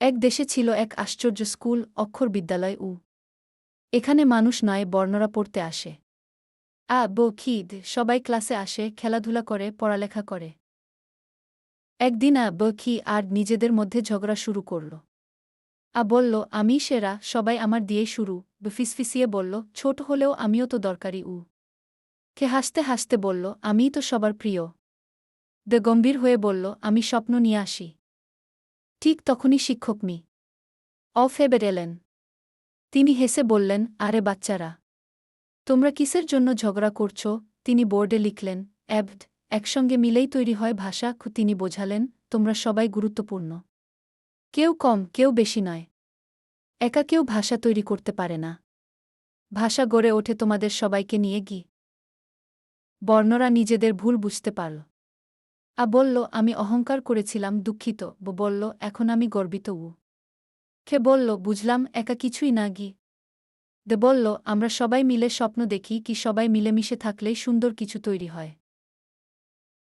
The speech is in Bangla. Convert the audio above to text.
এক দেশে ছিল এক আশ্চর্য স্কুল, অক্ষর বিদ্যালয় উ। এখানে মানুষ নয়, বর্ণরা পড়তে আসে। আ, বো খিদ সবাই ক্লাসে আসে, খেলাধুলা করে, পড়ালেখা করে। একদিন আ, ব, খি, আর নিজেদের মধ্যে ঝগড়া শুরু করল। আ, বলল, আমি সেরা, সবাই আমার দিয়েই শুরু। ফিসফিসিয়ে বলল, ছোট হলেও আমিও তো দরকারি উ। কে হাসতে হাসতে বলল, আমিই তো সবার প্রিয়। দে গম্ভীর হয়ে বলল, আমি স্বপ্ন নিয়ে আসি। ঠিক তখনই শিক্ষক মি। অফেবের এলেন তিনি হেসে বললেন, আরে বাচ্চারা, তোমরা কিসের জন্য ঝগড়া করছ? তিনি বোর্ডে লিখলেন, অ্যাবড, একসঙ্গে মিলেই তৈরি হয় ভাষা। তিনি বোঝালেন, তোমরা সবাই গুরুত্বপূর্ণ। কেউ কম, কেউ বেশি নয়। একা কেউ ভাষা তৈরি করতে পারে না। ভাষা গড়ে ওঠে তোমাদের সবাইকে নিয়ে গি। বর্ণরা নিজেদের ভুল বুঝতে পারল। আ বলল, আমি অহংকার করেছিলাম, দুঃখিত। ব বলল, এখন আমি গর্বিত উ খে বলল, বুঝলাম, একা কিছুই না, গি। দে বলল, আমরা সবাই মিলে স্বপ্ন দেখি, কি সবাই মিলেমিশে থাকলেই সুন্দর কিছু তৈরি হয়।